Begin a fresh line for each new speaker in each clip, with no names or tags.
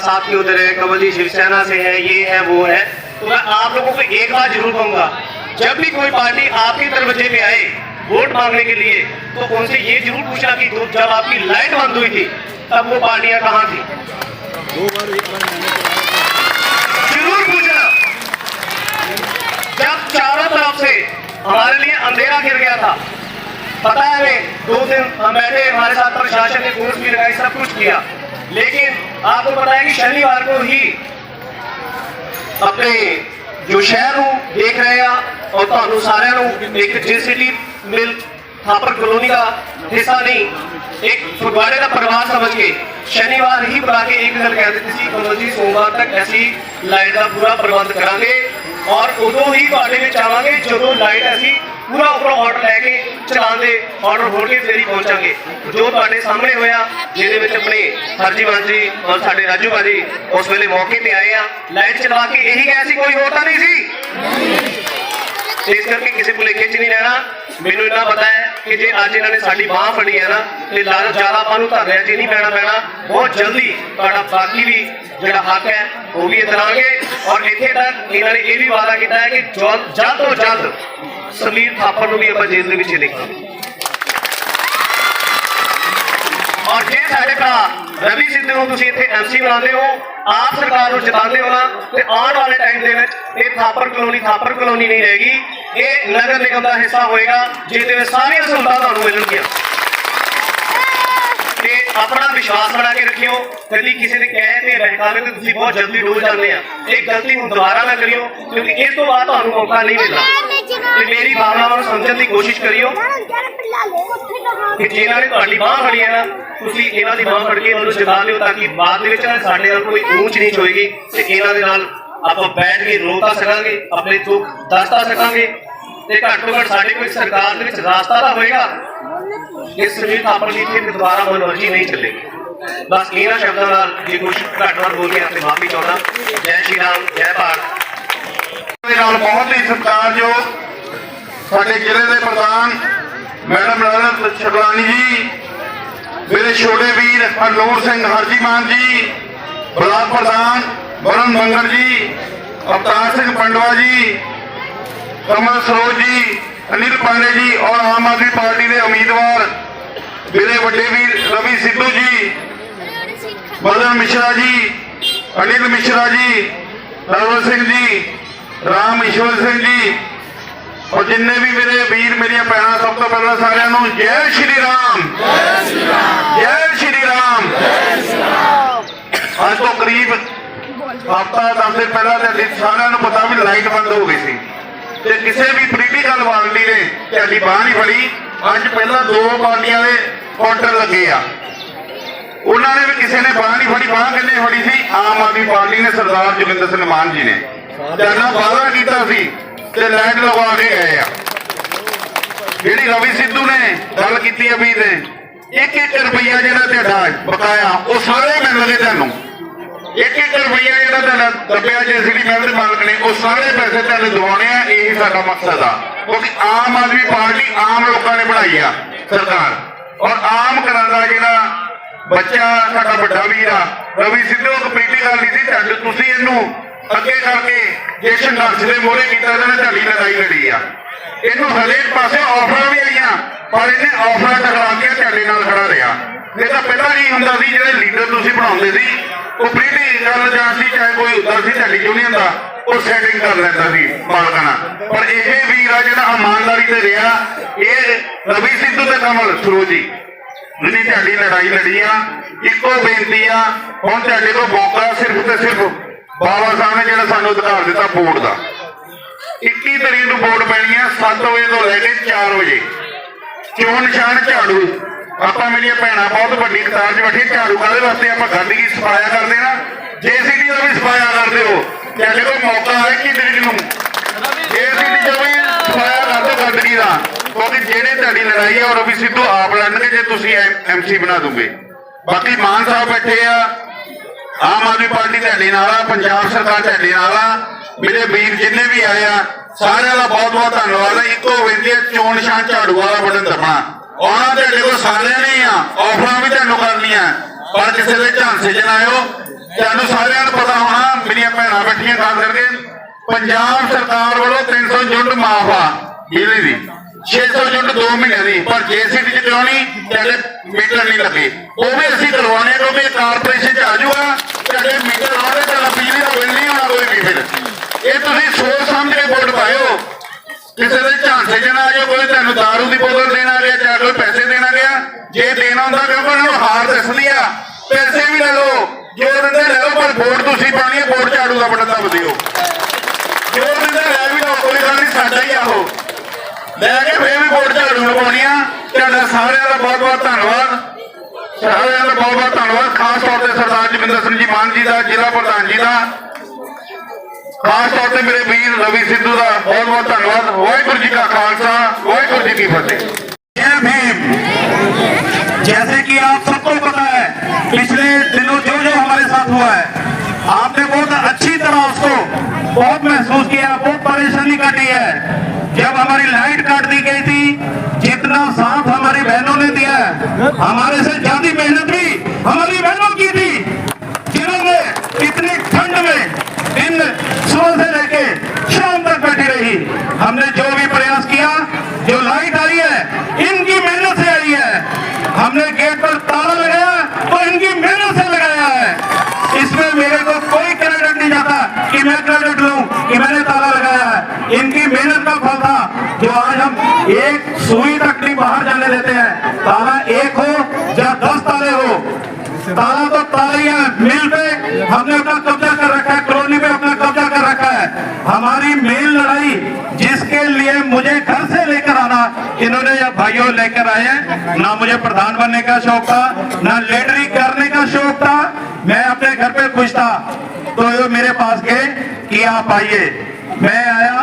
साथी उधर है कमल शिवसेना से है, ये है, वो है। तो मैं आप लोगों को एक बात ज़रूर कहूँगा, जब भी कोई पार्टी आपके दरवाजे पे आए वोट मांगने के लिए तो उनसे ये ज़रूर पूछना कि जब आपकी लाइट बंद हुई थी, तब वो पार्टियाँ कहाँ थी? ज़रूर पूछना। जब चारों तरफ़ से हमारे लिए अंधेरा गिर गया था, पता है दो दिन हम बैठे, हमारे साथ प्रशासन ने फोर्स भी लगाई, सब कुछ किया। लेकिन आपको पता है कि शनिवार को ही ਆਪਣੇ ਜੋ ਸ਼ਹਿਰ ਨੂੰ ਦੇਖ ਰਹੇ ਆ ਔਰ ਤੁਹਾਨੂੰ ਸਾਰਿਆਂ ਨੂੰ ਇੱਕ ਜਿਸਿਟੀ ਮਿਲ ਥਾਪਰ ਕਲੋਨੀ ਦਾ ਹਿੱਸਾ ਨਹੀਂ ਇੱਕ ਫਗਵਾੜੇ ਦਾ ਪਰਿਵਾਰ ਸਮਝ ਕੇ ਸ਼ਨੀਵਾਰ ਹੀ ਬੁਲਾ ਕੇ ਇੱਕ ਗੱਲ ਕਹਿ ਦਿੱਤੀ ਸੀ ਕਮਲ ਜੀ ਸੋਮਵਾਰ ਤੱਕ ਅਸੀਂ ਲਾਈਟ ਦਾ ਪੂਰਾ ਪ੍ਰਬੰਧ ਕਰਾਂਗੇ ਔਰ ਉਦੋਂ ਹੀ ਤੁਹਾਡੇ ਵਿੱਚ ਆਵਾਂਗੇ ਜਦੋਂ ਲਾਈਟ ਅਸੀਂ ਪੂਰਾ ਉੱਪਰੋਂ ਆਰਡਰ ਲੈ ਕੇ ਚਲਾਉਣ ਦੇ ਆਰਡਰ ਹੋ ਕੇ ਫੇਰ ਹੀ ਪਹੁੰਚਾਂਗੇ ਜੋ ਤੁਹਾਡੇ ਸਾਹਮਣੇ ਹੋਇਆ, ਜਿਹਦੇ ਵਿੱਚ ਆਪਣੇ ਹਰਜੀਵਨ ਜੀ ਔਰ ਸਾਡੇ ਰਾਜੂ ਬਾਜੀ ਉਸ ਵੇਲੇ ਮੌਕੇ ਤੇ ਆਏ ਆ ਲਾਈਟ ਚਲਾ ਕੇ ਇਹੀ ਕਿਹਾ ਸੀ, ਕੋਈ ਹੋਰ ਤਾਂ ਨਹੀਂ ਸੀ? ਇਸ ਕਰਕੇ ਕਿਸੇ ਭੁਲੇਖੇ 'ਚ ਨਹੀਂ ਰਹਿਣਾ ਮੈਨੂੰ ਇੰਨਾ ਪਤਾ ਹੈ ਕਿ ਜੇ ਅੱਜ ਇਹਨਾਂ ਨੇ ਸਾਡੀ ਬਾਹ ਫੜੀ ਹੈ ਨਾ, ਤੇ ਲਾਲ ਜ਼ਿਆਦਾ ਆਪਾਂ ਨੂੰ ਧਰਨਿਆਂ 'ਚ ਨਹੀਂ ਪੈਣਾ ਪੈਣਾ। ਬਹੁਤ ਜਲਦੀ ਤੁਹਾਡਾ ਬਾਕੀ ਵੀ ਜਿਹੜਾ ਹੱਕ ਹੈ, ਉਹ ਵੀ ਦਿਲਾਂਗੇ ਔਰ ਇੱਥੇ ਤੱਕ ਇਹਨਾਂ ਨੇ ਇਹ ਵੀ ਵਾਅਦਾ ਕੀਤਾ ਹੈ ਕਿ ਜਲਦ ਤੋਂ ਜਲਦ ਸਮੀਰ ਥਾਪਰ ਨੂੰ ਵੀ ਆਪਾਂ ਜੇਲ੍ਹ ਦੇ ਵਿੱਚ ਦੇਖਾਂਗੇ ਔਰ ਜੇ ਸਾਡੇ ਭਰਾ ਰਵੀ ਸਿੱਧੂ ਨੂੰ ਤੁਸੀਂ ਇੱਥੇ ਐਮਸੀ ਬਣਾਉਂਦੇ ਹੋ ਆਪ ਸਰਕਾਰ ਨੂੰ ਜਿਤਾਉਂਦੇ ਹੋ ਨਾ ਤੇ ਆਉਣ ਵਾਲੇ ਟਾਈਮ ਦੇ ਵਿੱਚ ਇਹ ਥਾਪਰ ਕਲੋਨੀ ਥਾਪਰ ਕਲੋਨੀ ਨਹੀਂ ਰਹੇਗੀ ਇਹ ਨਗਰ ਨਿਗਮ ਦਾ ਹਿੱਸਾ ਹੋਏਗਾ ਜਿਹਦੇ ਵਿੱਚ ਸਾਰੀਆਂ ਸਹੂਲਤਾਂ ਤੁਹਾਨੂੰ ਮਿਲਣਗੀਆਂ ਤੇ ਆਪਣਾ ਵਿਸ਼ਵਾਸ ਬਣਾ ਕੇ ਰੱਖਿਓ ਕਦੀ ਕਿਸੇ ਦੇ ਕਹਿ ਤੇ ਬਹਿਕਾਵੇ ਤੇ ਤੁਸੀਂ ਬਹੁਤ ਜਲਦੀ ਡੋਲ ਜਾਂਦੇ ਆ ਇਹ ਗਲਤੀ ਹੁਣ ਦੁਬਾਰਾ ਨਾ ਕਰਿਓ ਕਿਉਂਕਿ ਇਸ ਤੋਂ ਬਾਅਦ ਤੁਹਾਨੂੰ ਮੌਕਾ ਨਹੀਂ ਮਿਲਣਾ ਤੇ ਮੇਰੀ ਭਾਵਨਾਵਾਂ ਨੂੰ ਸਮਝਣ ਦੀ ਕੋਸ਼ਿਸ਼ ਕਰਿਓ ਕਿ ਜਿਨ੍ਹਾਂ ਨੇ ਤੁਹਾਡੀ ਬਾਹ ਫੜੀ ਹੈ ਨਾ, ਤੁਸੀਂ ਇਹਨਾਂ ਦੀ ਬਾਹ ਫੜ ਕੇ ਉਹਨੂੰ ਜਿਤਾ ਲਿਓ ਤਾਂ ਕਿ ਬਾਅਦ ਦੇ ਵਿੱਚ ਨਾ ਸਾਡੇ ਨਾਲ ਕੋਈ ਊਂਚ ਨੀਚ ਹੋਏਗੀ ਤੇ ਇਹਨਾਂ ਦੇ ਨਾਲ ਆਪਾਂ ਬੈਠ ਕੇ ਰੋ ਸਕਾਂਗੇ, ਆਪਣੇ ਦੁੱਖ ਦੱਸ ਤਾਂ ਸਕਾਂਗੇ ਤੇ ਘੱਟ ਤੋਂ ਘੱਟ ਸਾਡੇ ਕੋਈ ਸਰਕਾਰ ਦੇ ਵਿੱਚ ਰਾਸਤਾ ਤਾਂ ਹੋਏਗਾ। ਇਸ ਸਮੇਂ ਆਪਣੀ ਇੱਥੇ ਦੁਬਾਰਾ ਮਨੋਰਜੀ ਨਹੀਂ ਚੱਲੇਗੀ ਬਸ ਇਹਨਾਂ ਸ਼ਬਦਾਂ ਨਾਲ ਜੇ ਕੁਝ ਘੱਟ ਵੱਧ ਬੋਲ ਕੇ ਆਪਣੇ ਮਾਫੀ ਚਾਹੁੰਦਾ। ਜੈ ਸ਼੍ਰੀ ਰਾਮ, ਜੈ ਭਾਰਤ।
ਦੇ ਨਾਲ ਬਹੁਤ ਹੀ ਸਤਿਕਾਰਯੋਗ ਸਾਡੇ ਜ਼ਿਲ੍ਹੇ ਦੇ ਪ੍ਰਧਾਨ ਮੈਡਮ ਲਲਿਤ ਸ਼ਕਲਾਨੀ ਜੀ, ਮੇਰੇ ਛੋਟੇ ਵੀਰ ਹਰਨੂਰ ਸਿੰਘ ਹਰਜੀ ਮਾਨ ਜੀ, ਬਲਾਕ ਪ੍ਰਧਾਨ ਵਰਨ ਮੰਗਲ ਜੀ, ਅਵਤਾਰ ਸਿੰਘ ਪੰਡਵਾ ਜੀ, ਕਮਲ ਸਰੋਜ ਜੀ, ਅਨਿਲ ਪਾਂਡੇ ਜੀ ਔਰ ਆਮ ਆਦਮੀ ਪਾਰਟੀ ਦੇ ਉਮੀਦਵਾਰ ਮੇਰੇ ਵੱਡੇ ਵੀਰ ਰਵੀ ਸਿੱਧੂ ਜੀ ਮਦਨ ਮਿਸ਼ਰਾ ਜੀ, ਅਨਿਲ ਮਿਸ਼ਰਾ ਜੀ ਰਵਲ ਸਿੰਘ ਜੀ ਰਾਮ ਈਸ਼ਵਰ ਸਿੰਘ ਜੀ ਔਰ ਜਿੰਨੇ ਵੀ ਮੇਰੇ ਵੀਰ, ਮੇਰੀਆਂ ਭੈਣਾਂ, ਸਭ ਤੋਂ ਪਹਿਲਾਂ ਸਾਰਿਆਂ ਨੂੰ ਜੈ ਸ਼੍ਰੀ ਰਾਮ। ਜੈ ਸ਼੍ਰੀ ਰਾਮ। ਜੈ ਸ਼੍ਰੀ ਰਾਮ ਅੱਜ ਤੋਂ ਕਰੀਬ ਹਫਤਾ, ਦਸ ਦਿਨ ਪਹਿਲਾਂ ਤੇ ਸਾਰਿਆਂ ਨੂੰ ਪਤਾ ਵੀ ਲਾਈਟ ਬੰਦ ਹੋ ਗਈ ਸੀ। ਤੇ ਕਿਸੇ ਵੀ ਪੋਲੀਟੀਕਲ ਪਾਰਟੀ ਨੇ ਤੁਹਾਡੀ ਬਾਹ ਨਹੀਂ ਫੜੀ। ਅੱਜ ਪਹਿਲਾਂ ਦੋ ਪਾਰਟੀਆਂ ਦੇ ਕਾਊਂਟਰ ਲੱਗੇ ਆ। ਉਹਨਾਂ ਨੇ ਵੀ ਕਿਸੇ ਨੇ ਬਾਹ ਨਹੀਂ ਫੜੀ, ਬਾਹ ਕਿੰਨੇ ਫੜੀ ਸੀ? ਆਮ ਆਦਮੀ ਪਾਰਟੀ ਨੇ ਸਰਦਾਰ ਜੋਗਿੰਦਰ ਸਿੰਘ ਮਾਨ ਜੀ ਨੇ। ਜਾਨਾ ਵਾਅਦਾ ਕੀਤਾ ਸੀ ਤੇ ਲਾਈਟ ਲਗਵਾ ਕੇ ਗਏ ਆ। ਜਿਹੜੀ ਰਵੀ ਸਿੱਧੂ ਨੇ ਗੱਲ ਕੀਤੀ ਆ ਵੀ ਤੇ ਇੱਕ ਇੱਕ ਰੁਪਈਆ ਜਿਹੜਾ ਤੁਹਾਡਾ ਬਕਾਇਆ, ਉਹ ਸਾਰੇ ਮਿਲਣਗੇ ਤੁਹਾਨੂੰ। ਇੱਕ ਇੱਕ ਰੁਪਈਆ ਜਿਹੜਾ ਤੁਹਾਡਾ ਦੱਬਿਆ ਜੇਸੀਡੀ ਮੈਂਬਰ ਮਾਲਕ ਨੇ, ਉਹ ਸਾਰੇ ਪੈਸੇ ਤੁਹਾਨੂੰ ਦਿਵਾਉਣੇ ਆ, ਇਹੀ ਸਾਡਾ ਮਕਸਦ ਆ। ਕਿਉਂਕਿ ਆਮ ਆਦਮੀ ਪਾਰਟੀ ਆਮ ਲੋਕਾਂ ਨੇ ਬਣਾਈ ਆ ਸਰਕਾਰ। ਔਰ ਆਮ ਘਰਾਂ ਦਾ ਜਿਹੜਾ ਬੱਚਾ, ਸਾਡਾ ਵੱਡਾ ਵੀਰ ਆ, ਰਵੀ ਸਿੱਧੂ, ਇੱਕ ਪਹਿਲੀ ਗੱਲ ਨਹੀਂ ਸੀ ਤੁਸੀਂ ਇਹਨੂੰ ਅੱਗੇ ਕਰਕੇ ਜੇ ਸੰਘਰਸ਼ ਦੇ ਮੋਹਰੇ ਕੀਤਾ ਇਹਨਾਂ ਨੇ ਤੁਹਾਡੀ ਲੜਾਈ ਲੜੀ ਆ। ਇਹਨੂੰ ਹਰੇਕ ਪਾਸੇ ਆਫਰਾਂ ਵੀ ਆਈਆਂ, ਪਰ ਇਹਨੇ ਆਫਰਾਂ ਟਕਰਾ ਕੇ ਤੁਹਾਡੇ ਨਾਲ ਖੜਾ ਰਿਹਾ। ਇਹ ਤਾਂ ਪਹਿਲਾਂ ਨਹੀਂ ਹੁੰਦਾ ਸੀ, ਜਿਹੜੇ ਲੀਡਰ ਤੁਸੀਂ ਬਣਾਉਂਦੇ ਸੀ, ਉਹ ਪ੍ਰੀਤੀ ਗੱਲ ਜਾਂ ਸੀ, ਚਾਹੇ ਕੋਈ ਹੁੰਦਾ ਸੀ ਤੁਹਾਡੀ ਯੂਨੀਅਨ ਦਾ ਉਹ ਸੈਟਿੰਗ ਕਰ ਲੈਂਦਾ ਸੀ ਮਾਲਕਾਂ ਨਾਲ। ਪਰ ਇਹ ਵੀਰ ਆ ਜਿਹੜਾ ਇਮਾਨਦਾਰੀ ਤੇ ਰਿਹਾ, ਇਹ ਰਵੀ ਸਿੱਧੂ ਤੇ ਕਮਲ ਸਰੋਜੀ ਜਿਹਨੇ ਤੁਹਾਡੀ ਲੜਾਈ ਲੜੀ ਆ ਇੱਕੋ ਬੇਨਤੀ ਆ, ਹੁਣ ਤੁਹਾਡੇ ਕੋਲ ਮੌਕਾ ਸਿਰਫ ਤੇ ਸਿਰਫ ਬਾਬਾ ਸਾਹਿਬ ਨੇ ਜਿਹੜਾ ਸਾਨੂੰ ਅਧਿਕਾਰ ਦਿੱਤਾ ਵੋਟ ਦਾ। 21 ਤਰੀਕ ਨੂੰ ਵੋਟ ਪੈਣੀ ਆ 7 ਵਜੇ ਤੋਂ ਲੈ ਕੇ 4 ਵਜੇ। ਚੋਣ ਨਿਸ਼ਾਨ ਝਾੜੂ? ਆਪਾਂ ਮੇਰੀਆਂ ਭੈਣਾਂ ਬਹੁਤ ਵੱਡੀ ਕਤਾਰ 'ਚ ਬੈਠੀ, ਝਾੜੂ ਕਾਹਦੇ ਵਾਸਤੇ ਆਪਾਂ ਗੰਦਗੀ ਸਫਾਇਆ ਕਰਦੇ ਨਾ? ਜੇਸੀਬੀ ਦਾ ਵੀ ਸਫਾਇਆ ਕਰਦੇ ਹੋ। ਤੁਹਾਡੇ ਕੋਲ ਮੌਕਾ ਹੈ ਕਿ ਤਰੀਕ ਨੂੰ? ਜੇਸੀਬੀ ਦਾ ਵੀ ਸਫਾਇਆ ਕਰ ਗੰਦਗੀ ਦਾ? ਕਿਉਂਕਿ ਜਿਹੜੇ ਤੁਹਾਡੀ ਲੜਾਈ ਹੈ ਉਹ ਵੀ ਸਿੱਧੂ ਆਪ ਲੜਨਗੇ, ਜੇ ਤੁਸੀਂ ਐਮਸੀ ਬਣਾ ਦੋਗੇ। ਬਾਕੀ ਮਾਨ ਸਾਹਿਬ ਬੈਠੇ ਆ ਆਮ ਆਦਮੀ ਪਾਰਟੀ ਤੁਹਾਡੇ ਨਾਲ ਆ, ਪੰਜਾਬ ਸਰਕਾਰ ਤੁਹਾਡੇ ਨਾਲ ਆ। ਮੇਰੇ ਵੀਰ ਜਿੰਨੇ ਵੀ ਆਏ ਆ, ਸਾਰਿਆਂ ਦਾ ਬਹੁਤ ਬਹੁਤ ਧੰਨਵਾਦ ਹੈ ਇੱਕੋ ਬੇਨਤੀ ਹੈ ਚੋਣ ਨਿਸ਼ਾਨ ਝਾੜੂ ਵਾਲਾ ਬਟਨ ਦਬਣਾ। ਆਉਣਾ ਤੁਹਾਡੇ ਕੋਲ ਸਾਰਿਆਂ ਨੇ ਹੀ ਆ, ਆਫਰਾਂ ਵੀ ਤੁਹਾਨੂੰ ਕਰਨੀਆਂ। ਪਰ ਕਿਸੇ ਦੇ ਝਾਂਸੇ ਚ ਨਾ ਆਇਓ। ਤੁਹਾਨੂੰ ਸਾਰਿਆਂ ਨੂੰ ਪਤਾ ਹੋਣਾ, ਮੇਰੀਆਂ ਭੈਣਾਂ ਬੈਠੀਆਂ ਖਾਸ ਕਰਕੇ ਪੰਜਾਬ ਸਰਕਾਰ ਵੱਲੋਂ 300 ਯੂਨਿਟ ਮਾਫ ਆ ਬਿਜਲੀ ਦੀ 600 ਯੂਨਿਟ 2 ਮਹੀਨੇ ਦੀ, ਪਰ ਜੇਸੀਟੀ ਚ ਚਲਾਉਣੀ ਤੁਹਾਡੇ ਮੀਟਰ ਨਹੀਂ ਲੱਗੇ। ਉਹ ਵੀ ਅਸੀਂ ਕਰਵਾਉਣੇ ਕਿਉਂਕਿ ਕਾਰਪੋਰੇਸ਼ਨ ਚ ਆ ਜਾਊਗਾ ਤੁਹਾਡੇ ਮੀਟਰ ਲਾਉਣੇ ਤੁਹਾਡਾ ਬਿਜਲੀ ਦਾ ਬਿੱਲ ਨਹੀਂ ਆਉਣਾ ਕੋਈ ਵੀ ਫਿਰ। ਇਹ ਤੁਸੀਂ ਸੋਚ ਸਮਝ ਕੇ ਵੋਟ ਪਾਇਓ। ਕਿਸੇ ਦੇ ਝਾਂਸੇ ਚ ਨਾ ਆ ਜਾਓ, ਕੋਈ ਤੁਹਾਨੂੰ ਦਾਰੂ ਦੀ ਬੋਤਲ ਦੇਣਾ ਗਿਆ, ਜਾਂ ਕੋਈ ਪੈਸੇ ਦੇਣਾ ਗਿਆ। ਜੇ ਦੇਣਾ ਹੁੰਦਾ ਕਿਉਂਕਿ ਉਹਨਾਂ ਨੂੰ ਹਾਰ ਜਗਿੰਦਰ ਸਿੰਘ ਜੀ ਮਾਨ ਜੀ ਦਾ ਜ਼ਿਲ੍ਹਾ ਪ੍ਰਧਾਨ ਜੀ ਦਾ ਖਾਸ ਤੌਰ ਤੇ ਮੇਰੇ ਵੀਰ ਰਵੀ ਸਿੱਧੂ ਦਾ ਬਹੁਤ ਬਹੁਤ ਧੰਨਵਾਦ ਵਾਹਿਗੁਰੂ ਜੀ ਕਾ ਖਾਲਸਾ ਵਾਹਿਗੁਰੂ ਜੀ ਕੀ ਫਤਿਹ
जय भीम जैसे कि आप सबको पता है पिछले दिनों जो जो हमारे साथ हुआ है आपने बहुत अच्छी तरह उसको बहुत महसूस किया बहुत परेशानी काटी है जब हमारी लाइट काट दी गई थी जितना साथ हमारी बहनों ने दिया है हमारे से ज्यादा मेहनत भी हमारी बहनों हमने जो भी प्रयास किया, जो लाइट आई है, इनकी मेहनत से आई है। हमने गेट पर ताला लगाया तो इनकी मेहनत से लगाया है। इसमें मेरे को कोई क्रेडिट नहीं जाता कि मैं क्रेडिट लूँ, कि मैंने ताला लगाया है। इनकी मेहनत का फल था। जो आज हम एक सुई तक नहीं बाहर जाने देते हैं, ताला एक हो या दस ताले हो, ताला तो ताला ही है, मिल पे हमने अपना कब्जा कर रखा है, कॉलोनी पे अपना कब्जा कर रखा है। हमारी मेन लड़ाई जिसके लिए मुझे घर से लेकर आना इन्होंने ये भाइयों लेकर आए हैं। ना मुझे प्रधान बनने का शौक था, ना लीडरिंग करने का शौक था। मैं अपने घर पे था। तो ये मेरे पास गए कि आप आइए। मैं आया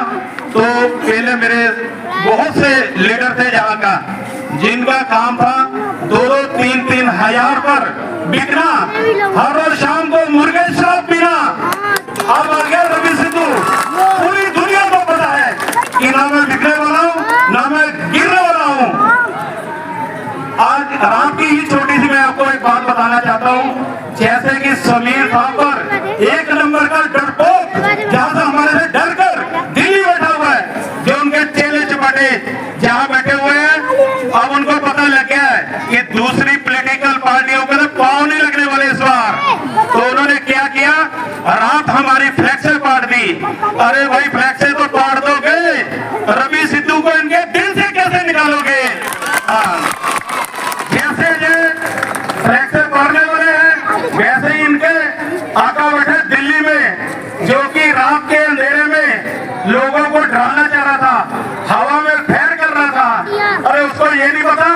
तो पहले मेरे बहुत से लीडर थे यहाँ का, जिनका काम था दो दो तीन तीन हज़ार पर बिकना। हर रोज शाम को मुर्गे शराब पीना अब आ रवि सिद्धू पूरी दुनिया को पता है कि ना मैं बिकने वाला हूँ ना मैं गिरने वाला हूँ आज रात की ही छोटी सी मैं आपको एक बात बताना चाहता हूँ जैसे कि समीर थापर एक नंबर का डरपोक जहाँ से हमारे से डर कर दिल्ली बैठा हुआ है जो उनके चेले चपाटे जहाँ बैठे हुए हैं अब उनको पता लग गया है कि दूसरी पॉलिटिकल पार्टियों के पाँव नहीं लगने वाले इस बार तो उन्होंने क्या किया रात हमारी फ्लैक्से पाट दी अरे भाई फ्लैक्से तो पाट दोगे रवि सिद्धू को इनके दिल से कैसे निकालोगे हाँ जैसे ये फ्लैक्से पढ़ने वाले हैं वैसे ही इनके आका बैठे दिल्ली में जो कि रात के अंधेरे में लोगों को डराना चाह रहा था हवा में फैर कर रहा था अरे उसको ये नहीं पता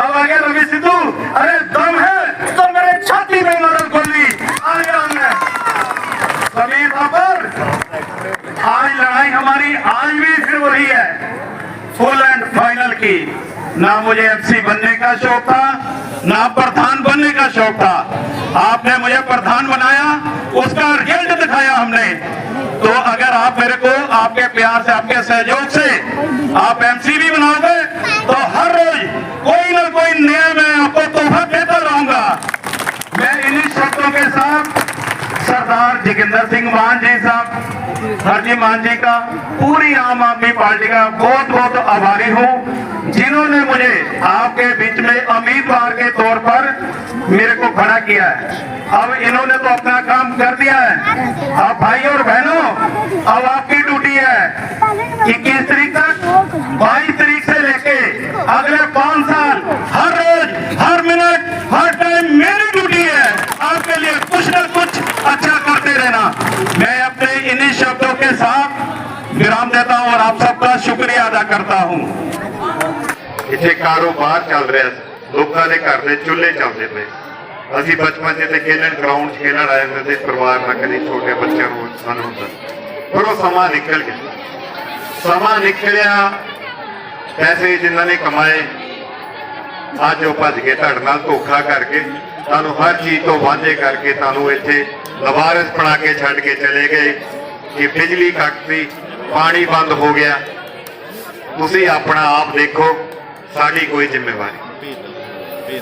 अब आ गया रवि सिद्धू अरे दम है तो मेरे छाती में मदद खोल ली आ गया हमने समीर थापर आज लड़ाई हमारी आज भी फिर वही है फुल एंड फाइनल की ना मुझे एमसी बनने का शौक था, ना प्रधान बनने का शौक था। आपने मुझे प्रधान बनाया, उसका रिज़ल्ट दिखाया हमने। तो अगर आप मेरे को आपके प्यार से, आपके सहयोग से आप एमसी भी बनाओगे तो हर रोज कोई ना कोई नया मैं आपको तोहफा देता रहूँगा। मैं इन्हीं शब्दों के साथ सरदार जोगिंदर सिंह मान जी साहब हरजी मान जी का, पूरी आम आदमी पार्टी का बहुत बहुत आभारी हूँ, जिन्होंने मुझे आपके बीच में उम्मीदवार के तौर पर मेरे को खड़ा किया है। अब इन्होंने तो अपना काम कर दिया है। अब भाई और बहनों, अब आपकी ड्यूटी है इक्कीस तारीख तक, बाईस तारीख से लेके अगले पाँच साल, हर रोज, हर मिनट, हर टाइम मेरी ड्यूटी है। आपके लिए कुछ न कुछ अच्छा करते रहना। मैं के साथ विराम देता हूँ और आप सबका शुक्रिया अदा करता हूँ
ਇੱਥੇ ਕਾਰੋਬਾਰ ਚੱਲ ਰਿਹਾ ਸੀ ਲੋਕਾਂ ਦੇ ਘਰ ਦੇ ਚੁੱਲ੍ਹੇ ਚੱਲਦੇ ਪਏ ਅਸੀਂ ਬਚਪਨ 'ਚ ਇੱਥੇ ਖੇਲਣ ਗਰਾਊਂਡ 'ਚ ਖੇਲਣ ਆਏ ਹੁੰਦੇ ਸੀ ਪਰਿਵਾਰ ਨਾਲ ਕਦੇ ਛੋਟੇ ਬੱਚਿਆਂ ਨੂੰ ਸਾਨੂੰ ਹੁੰਦਾ ਪਰ ਉਹ ਸਮਾਂ ਨਿਕਲ ਗਿਆ ਸਮਾਂ ਨਿਕਲਿਆ ਪੈਸੇ ਜਿਨ੍ਹਾਂ ਨੇ ਕਮਾਏ ਅੱਜ ਉਹ ਭੱਜ ਕੇ ਤੁਹਾਡੇ ਨਾਲ ਧੋਖਾ ਕਰਕੇ ਤੁਹਾਨੂੰ ਹਰ ਚੀਜ਼ ਤੋਂ ਵਾਂਝੇ ਕਰਕੇ ਤੁਹਾਨੂੰ ਇੱਥੇ ਲਵਾਰਸ ਬਣਾ ਕੇ ਛੱਡ ਕੇ ਚਲੇ ਗਏ ਕਿ ਬਿਜਲੀ ਕੱਟਤੀ ਪਾਣੀ ਬੰਦ ਹੋ ਗਿਆ। ਤੁਸੀਂ ਆਪਣਾ ਆਪ ਦੇਖੋ, ਸਾਡੀ ਕੋਈ ਜ਼ਿੰਮੇਵਾਰੀ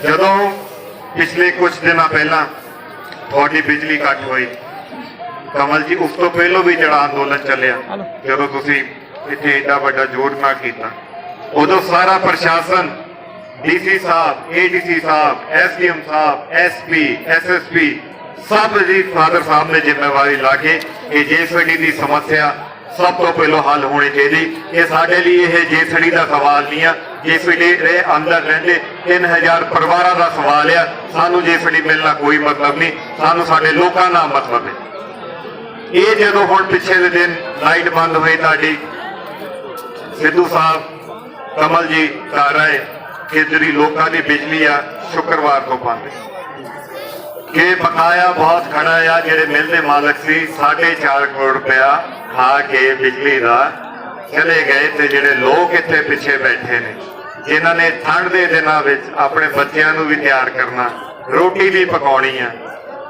ਜਦੋਂ ਪਿਛਲੇ ਕੁਝ ਦਿਨਾਂ ਪਹਿਲਾਂ
ਤੁਹਾਡੀ ਬਿਜਲੀ ਕੱਟ ਹੋਈ, ਕਮਲ ਜੀ, ਉਸ ਤੋਂ ਪਹਿਲਾਂ ਵੀ ਜਿਹੜਾ ਅੰਦੋਲਨ ਚੱਲਿਆ, ਜਦੋਂ ਤੁਸੀਂ ਇੱਥੇ ਇੰਨਾ ਵੱਡਾ ਜੋੜ ਨਾ ਕੀਤਾ, ਉਦੋਂ ਸਾਰਾ ਪ੍ਰਸ਼ਾਸਨ, DC sahib, ADC sahib, SDM sahib, SP, SSP ਸਭ ਜੀ, ਫਾਦਰ ਸਾਹਿਬ ਨੇ ਜ਼ਿੰਮੇਵਾਰੀ ਲਾ ਕੇ ਇਹ ਜੇਸੜੀ ਦੀ ਸਮੱਸਿਆ ਸਭ ਤੋਂ ਪਹਿਲਾਂ ਹੱਲ ਹੋਣੀ ਚਾਹੀਦੀ। ਇਹ ਸਾਡੇ ਲਈ ਇਹ ਜੇਸੜੀ ਦਾ ਸਵਾਲ ਨਹੀਂ ਆ। ਜੇਸੜੀ ਦੇ ਅੰਦਰ ਰਹਿੰਦੇ 3000 ਪਰਿਵਾਰਾਂ ਦਾ ਸਵਾਲ ਆ। ਸਾਨੂੰ ਜੇਸੜੀ ਮਿਲਣਾ ਕੋਈ ਮਤਲਬ ਨਹੀਂ। ਸਾਨੂੰ ਸਾਡੇ ਲੋਕਾਂ ਨਾਲ ਮਤਲਬ ਹੈ। ਇਹ ਜਦੋਂ ਹੁਣ ਪਿੱਛੇ ਦੇ ਦਿਨ ਲਾਈਟ ਬੰਦ ਹੋਈ ਤੁਹਾਡੀ, ਸਿੱਧੂ ਸਾਹਿਬ, ਕਮਲ ਜੀ ਘਰ ਆਏ। ਕਿ ਜਿਹੜੀ ਲੋਕਾਂ ਦੀ ਬਿਜਲੀ ਆ, ਸ਼ੁੱਕਰਵਾਰ ਤੋਂ ਬੰਦ ਹੈ। ਕਿ ਬਕਾਇਆ ਬਹੁਤ ਖੜਾ ਆ, ਜਿਹੜੇ ਮਿਲ ਦੇ ਮਾਲਕ ਸੀ 4.5 ਕਰੋੜ ਰੁਪਇਆ ਖਾ ਕੇ ਬਿਜਲੀ ਦਾ ਚਲੇ ਗਏ ਤੇ ਜਿਹੜੇ ਲੋਕ ਇੱਥੇ ਪਿੱਛੇ ਬੈਠੇ ਨੇ, ਜਿਨ੍ਹਾਂ ਨੇ ਠੰਡ ਦੇ ਦਿਨਾਂ ਵਿੱਚ ਆਪਣੇ ਬੱਚਿਆਂ ਨੂੰ ਵੀ ਤਿਆਰ ਕਰਨਾ, ਰੋਟੀ ਵੀ ਪਕਾਉਣੀ ਆ।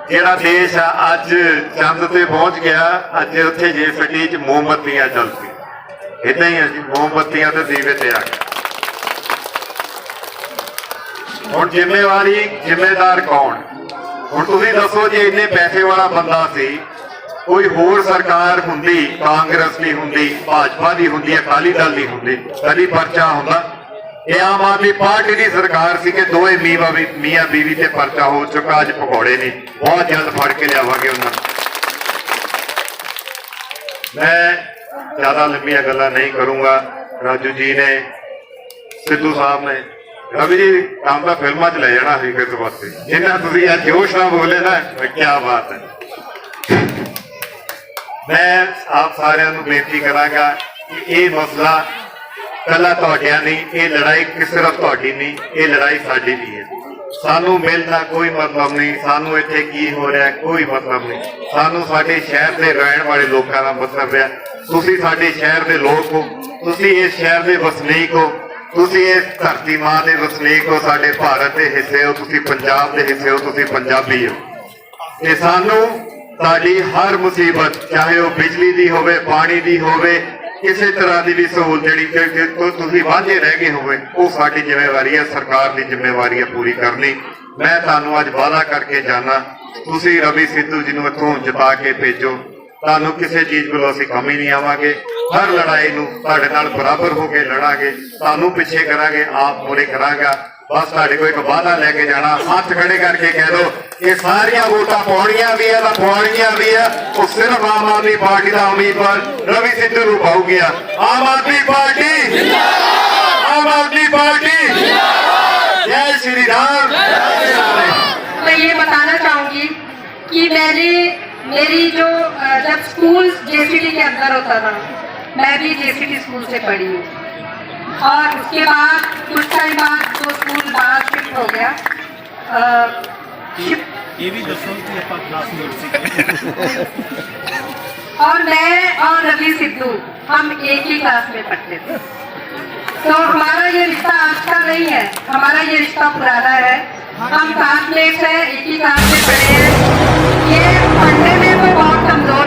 ਜਿਹੜਾ ਦੇਸ਼ ਆ, ਅੱਜ ਚੰਦ ਤੇ ਪਹੁੰਚ ਗਿਆ, ਅੱਜ ਉੱਥੇ ਜੇ ਫੱਟੀ ਚ ਮੋਮਬੱਤੀਆਂ ਚਲਦੀ ਇਦਾਂ ਹੀ ਆ ਮੋਮਬੱਤੀਆਂ ਤੇ ਦੀਵੇ ਤੇ ਆ ਗਏ। ਹੁਣ ਜ਼ਿੰਮੇਵਾਰੀ ਜ਼ਿੰਮੇਦਾਰ ਕੌਣ? ਹੁਣ ਤੁਸੀਂ ਦੱਸੋ ਜੇ ਇੰਨੇ ਪੈਸੇ ਵਾਲਾ ਬੰਦਾ ਸੀ, ਕੋਈ ਹੋਰ ਸਰਕਾਰ ਹੁੰਦੀ, ਕਾਂਗਰਸ ਦੀ ਹੁੰਦੀ, ਭਾਜਪਾ ਦੀ ਹੁੰਦੀ, ਅਕਾਲੀ ਦਲ ਦੀ ਹੁੰਦੀ, ਕਦੀ ਪਰਚਾ ਹੁੰਦਾ? ਇਹ ਆਮ ਆਦਮੀ ਪਾਰਟੀ ਦੀ ਸਰਕਾਰ ਸੀ ਕਿ ਦੋਵੇਂ ਮੀਵਾ ਮੀਆਂ ਬੀਵੀ ਤੇ ਪਰਚਾ ਹੋ ਚੁੱਕਾ, ਅੱਜ ਪਕੌੜੇ ਨੇ ਬਹੁਤ ਜਲਦ ਫੜ ਕੇ ਲਿਆਵਾਂਗੇ ਉਹਨਾਂ ਨੂੰ। ਮੈਂ ਜ਼ਿਆਦਾ ਲੰਬੀਆਂ ਗੱਲਾਂ ਨਹੀਂ ਕਰੂੰਗਾ। ਰਾਜੂ ਜੀ ਨੇ, ਸਿੱਧੂ ਸਾਹਿਬ ਨੇ ਰਵੀ ਜੀ, ਕੰਮ ਤਾਂ ਫਿਲਮਾਂ 'ਚ ਲੈ ਜਾਣਾ ਸੀ ਕਿਸ ਜਿੰਨਾ ਤੁਸੀਂ ਅੱਜ ਜੋਸ਼ ਨਾਲ ਬੋਲੇ ਨਾ ਕੀ ਬਾਤ ਹੈ। ਮੈਂ ਆਪ ਸਾਰਿਆਂ ਨੂੰ ਬੇਨਤੀ ਕਰਾਂਗਾ ਕਿ ਇਹ ਮਸਲਾ ਕੱਲਾ ਤੁਹਾਡਿਆਂ ਨਹੀਂ ਇਹ ਲੜਾਈ ਸਿਰਫ ਤੁਹਾਡੀ ਨਹੀਂ, ਇਹ ਲੜਾਈ ਸਾਡੀ ਵੀ ਹੈ। ਸਾਨੂੰ ਮਿਲਦਾ ਕੋਈ ਮਤਲਬ ਨਹੀਂ, ਸਾਨੂੰ ਇੱਥੇ ਕੀ ਹੋ ਰਿਹਾ, ਕੋਈ ਮਤਲਬ ਨਹੀਂ। ਸਾਨੂੰ ਸਾਡੇ ਸ਼ਹਿਰ ਦੇ ਰਹਿਣ ਵਾਲੇ ਲੋਕਾਂ ਦਾ ਮਤਲਬ ਹੈ। ਤੁਸੀਂ ਸਾਡੇ ਸ਼ਹਿਰ ਦੇ ਲੋਕ ਹੋ, ਤੁਸੀਂ ਇਸ ਸ਼ਹਿਰ ਦੇ ਵਸਨੀਕ ਹੋ। ਤੁਸੀਂ ਇਸ ਧਰਤੀ ਮਾਂ ਦੇ ਵਸਨੀਕ ਹੋ, ਸਾਡੇ ਭਾਰਤ ਦੇ ਹਿੱਸੇ ਹੋ, ਤੁਸੀਂ ਪੰਜਾਬ ਦੇ ਹਿੱਸੇ ਹੋ, ਤੁਸੀਂ ਪੰਜਾਬੀ ਹੋ। ਤੇ ਸਾਨੂੰ ਸਾਡੀ ਹਰ ਮੁਸੀਬਤ, ਚਾਹੇ ਉਹ ਬਿਜਲੀ ਦੀ ਹੋਵੇ, ਪਾਣੀ ਦੀ ਹੋਵੇ, ਕਿਸੇ ਤਰ੍ਹਾਂ ਦੀ ਵੀ ਸਹੂਲਤ ਜਿਹੜੀ ਤੁਸੀਂ ਵਾਂਝੇ ਰਹਿ ਗਏ ਹੋਵੇ ਉਹ ਸਾਡੀ ਜ਼ਿੰਮੇਵਾਰੀ ਹੈ, ਸਰਕਾਰ ਦੀ ਜ਼ਿੰਮੇਵਾਰੀ ਹੈ ਪੂਰੀ ਕਰਨੀ। ਮੈਂ ਤੁਹਾਨੂੰ ਅੱਜ ਵਾਅਦਾ ਕਰਕੇ ਜਾਣਾ ਤੁਸੀਂ ਰਵੀ ਸਿੱਧੂ ਜੀ ਨੂੰ ਇੱਥੋਂ ਜਿਤਾ ਕੇ ਭੇਜੋ। ਤੁਹਾਨੂੰ ਕਿਸੇ ਚੀਜ਼ ਵੱਲੋਂ ਅਸੀਂ ਕਮੀ ਨਹੀਂ ਆਵਾਂਗੇ ਹਰ ਲੜਾਈ ਨੂੰ ਤੁਹਾਡੇ ਨਾਲ ਬਰਾਬਰ ਹੋ ਕੇ ਲੜਾਂਗੇ ਤੁਹਾਨੂੰ ਪਿੱਛੇ ਕਰਾਂਗੇ ਆਪ ਮੋਰੇ ਕਰਾਂਗਾ ਬਸ ਤੁਹਾਡੇ ਕੋਲ ਇੱਕ ਵਾਅਦਾ ਲੈ ਕੇ ਜਾਣਾ ਹੱਥ ਖੜੇ ਕਰਕੇ ਕਹਿ ਦਿਓ ਇਹ ਸਾਰੀਆਂ ਵੋਟਾਂ ਪਾਉਣੀਆਂ ਵੀ ਆ ਤਾਂ ਪਾਉਣੀਆਂ ਵੀ ਆ ਉਹ ਸਿਰਫ ਆਮ ਆਦਮੀ ਪਾਰਟੀ ਦਾ ਉਮੀਦਵਾਰ ਰਵੀ ਸਿੱਧੂ ਨੂੰ ਪਾਉਗੀ ਆ ਆਮ ਆਦਮੀ ਪਾਰਟੀ ਜਿੰਦਾਬਾਦ ਆਮ ਆਦਮੀ ਪਾਰਟੀ ਜਿੰਦਾਬਾਦ ਜੈ ਸ਼੍ਰੀ ਰਾਮ
ਮੈਂ ਇਹ ਬਤਾਨਾ ਚਾਹੂੰਗੀ ਕਿ ਮੈਨੇ मेरी जो जब स्कूल जेसीडी के अंदर होता था मैं भी जेसीडी स्कूल से पढ़ी हूँ। और उसके बाद कुछ टाइम बाद वो स्कूल बाहर शिफ्ट हो गया
ये भी
और मैं और रवि सिद्धू हम एक ही क्लास में पढ़ते थे। तो हमारा ये रिश्ता आज का नहीं है हमारा ये रिश्ता पुराना है। हम क्लासमेट्स हैं एक ही क्लास में पढ़े हैं। ये Monday we will on road.